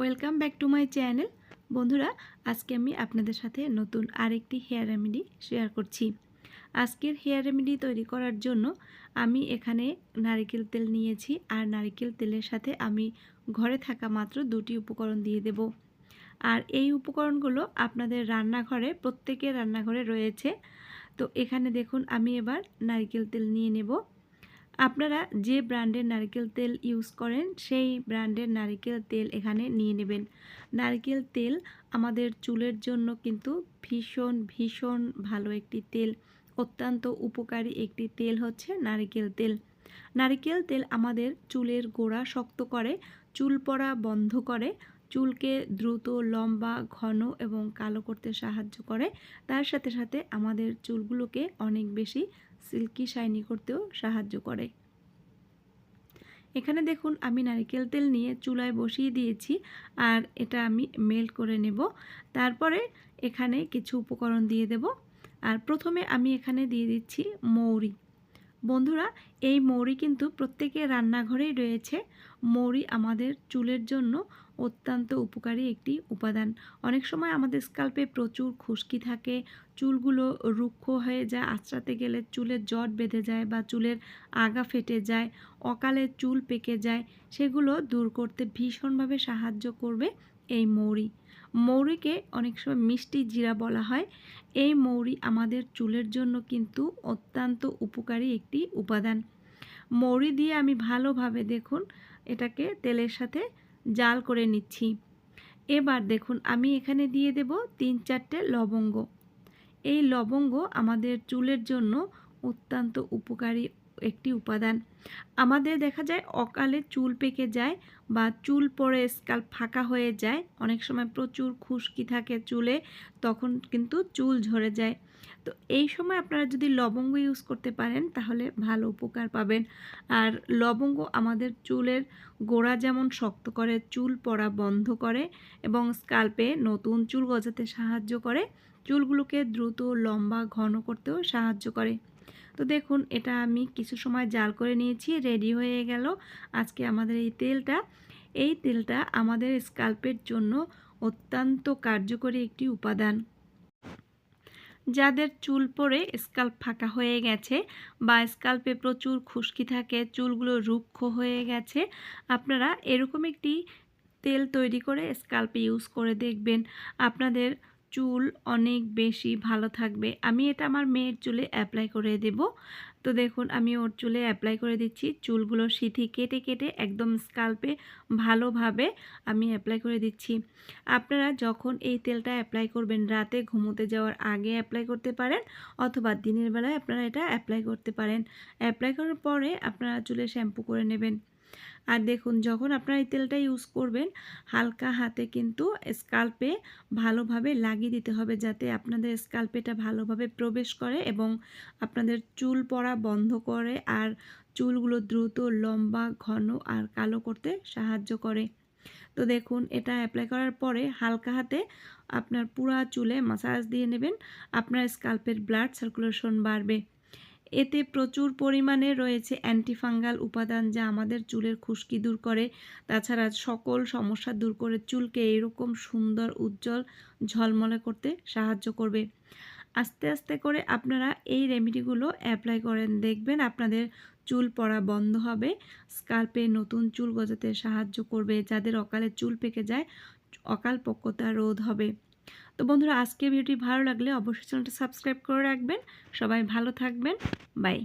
Welcome back to my channel বন্ধুরা, আজকে আমি আপনাদের সাথে নতুন আরেকটি হেয়ার রেমেডি শেয়ার করছি। আজকের হেয়ার রেমেডি তৈরি করার জন্য আমি এখানে নারিকেল তেল নিয়েছি আর নারিকেল তেলের সাথে আমি ঘরে থাকা মাত্র দুটি উপকরণ দিয়ে দেব। আর এই উপকরণগুলো আপনাদের রান্নাঘরে, প্রত্যেকের রান্নাঘরে রয়েছে। তো এখানে দেখুন, আমি এবার নারিকেল তেল নিয়ে নেব। আপনারা যে ব্র্যান্ডের নারকেল তেল ইউজ করেন, সেই ব্র্যান্ডের নারকেল তেল এখানে নিয়ে নেবেন। নারকেল তেল আমাদের চুলের জন্য কিন্তু ভীষণ ভীষণ ভালো একটি তেল। অত্যন্ত উপকারী একটি তেল হচ্ছে নারকেল তেল। নারকেল তেল আমাদের চুলের গোড়া শক্ত করে, চুল পড়া বন্ধ করে চুলকে দ্রুত, লম্বা, ঘন এবং কালো করতে সাহায্য করে। তার সাথে সাথে আমাদের চুলগুলোকে অনেক বেশি সিল্কি, শাইনি করতেও সাহায্য করে। এখানে দেখুন, আমি নারিকেল তেল নিয়ে চুলায় বসিয়ে দিয়েছি আর এটা আমি মেল্ট করে নেব। তারপরে এখানে কিছু উপকরণ দিয়ে দেব। আর প্রথমে আমি এখানে দিয়ে দিচ্ছি মৌরি। বন্ধুরা, এই মৌরি কিন্তু প্রত্যেকের রান্নাঘরেই রয়েছে। মৌরি আমাদের চুলের জন্য অত্যন্ত উপকারী একটি উপাদান। অনেক সময় আমাদের স্কাল্পে প্রচুর খুশকি থাকে, চুলগুলো রুক্ষ হয়ে যায়, আঁচড়াতে গেলে চুলের জট বেঁধে যায় বা চুলের আগা ফেটে যায়, অকালে চুল পেকে যায়, সেগুলো দূর করতে ভীষণভাবে সাহায্য করবে এই মৌরি। মৌরিকে অনেক সময় মিষ্টি জিরা বলা হয়। এই মৌরি আমাদের চুলের জন্য কিন্তু অত্যন্ত উপকারী একটি উপাদান। মৌরি দিয়ে আমি ভালোভাবে দেখুন, এটাকে তেলের সাথে জাল করে নিচ্ছি। এবার দেখুন, আমি এখানে দিয়ে দেব তিন চারটে লবঙ্গ। এই লবঙ্গ আমাদের চুলের জন্য অত্যন্ত উপকারী একটি উপাদান। আমাদের দেখা যায় অকালে চুল পেকে যায় বা চুল পরে স্কাল ফাঁকা হয়ে যায়। অনেক সময় প্রচুর খুশকি থাকে চুলে, তখন কিন্তু চুল ঝরে যায়। তো এই সময় আপনারা যদি লবঙ্গ ইউজ করতে পারেন, তাহলে ভালো উপকার পাবেন। আর লবঙ্গ আমাদের চুলের গোড়া যেমন শক্ত করে, চুল পড়া বন্ধ করে এবং স্কাল্পে নতুন চুল গজাতে সাহায্য করে, চুলগুলোকে দ্রুত, লম্বা, ঘন করতেও সাহায্য করে। তো দেখুন, এটা আমি কিছু সময় জাল করে নিয়েছি, রেডি হয়ে গেল আজকে আমাদের এই তেলটা। এই তেলটা আমাদের স্কাল্পের জন্য অত্যন্ত কার্যকরী একটি উপাদান। যাদের চুল পরে স্কাল্প ফাঁকা হয়ে গেছে বা স্কাল্পে প্রচুর খুশকি থাকে, চুলগুলো রুক্ষ হয়ে গেছে, আপনারা এরকম একটি তেল তৈরি করে স্কাল্পে ইউজ করে দেখবেন। আপনাদের চুল অনেক বেশি ভালো থাকবে। আমি এটা আমার মেয়ের চুলে অ্যাপ্লাই করে দেব। তো দেখুন, আমি ওর চুলে অ্যাপ্লাই করে দিচ্ছি। চুলগুলো সিথি কেটে কেটে একদম স্কাল্পে ভালোভাবে আমি অ্যাপ্লাই করে দিচ্ছি। আপনারা যখন এই তেলটা অ্যাপ্লাই করবেন, রাতে ঘুমোতে যাওয়ার আগে অ্যাপ্লাই করতে পারেন অথবা দিনের বেলায় আপনারা এটা অ্যাপ্লাই করতে পারেন। অ্যাপ্লাই করার পরে আপনারা চুলে শ্যাম্পু করে নেবেন। আর দেখুন, যখন আপনারা এই তেলটা ইউজ করবেন, হালকা হাতে কিন্তু স্কাল্পে ভালোভাবে লাগিয়ে দিতে হবে যাতে আপনাদের স্কাল্পেটা ভালোভাবে প্রবেশ করে এবং আপনাদের চুল পড়া বন্ধ করে আর চুলগুলো দ্রুত, লম্বা, ঘন আর কালো করতে সাহায্য করে। তো দেখুন, এটা অ্যাপ্লাই করার পরে হালকা হাতে আপনার পুরা চুলে মাসাজ দিয়ে নেবেন, আপনার স্কাল্পের ব্লাড সার্কুলেশন বাড়বে। এতে প্রচুর পরিমাণে রয়েছে অ্যান্টিফাঙ্গাল উপাদান যা আমাদের চুলের খুশকি দূর করে। তাছাড়া সকল সমস্যা দূর করে চুলকে এরকম সুন্দর, উজ্জ্বল, ঝলমলে করতে সাহায্য করবে। আস্তে আস্তে করে আপনারা এই রেমেডিগুলো অ্যাপ্লাই করেন। দেখবেন আপনাদের চুল পড়া বন্ধ হবে। স্কাল্পে নতুন চুল গজাতে সাহায্য করবে। যাদের অকালে চুল পেকে যায় অকাল পক্কতা রোধ হবে। তো বন্ধুরা আজকে ভিডিওটি ভালো লাগলে অবশ্যই চ্যানেলটা সাবস্ক্রাইব করে রাখবেন। সবাই ভালো থাকবেন। বাই।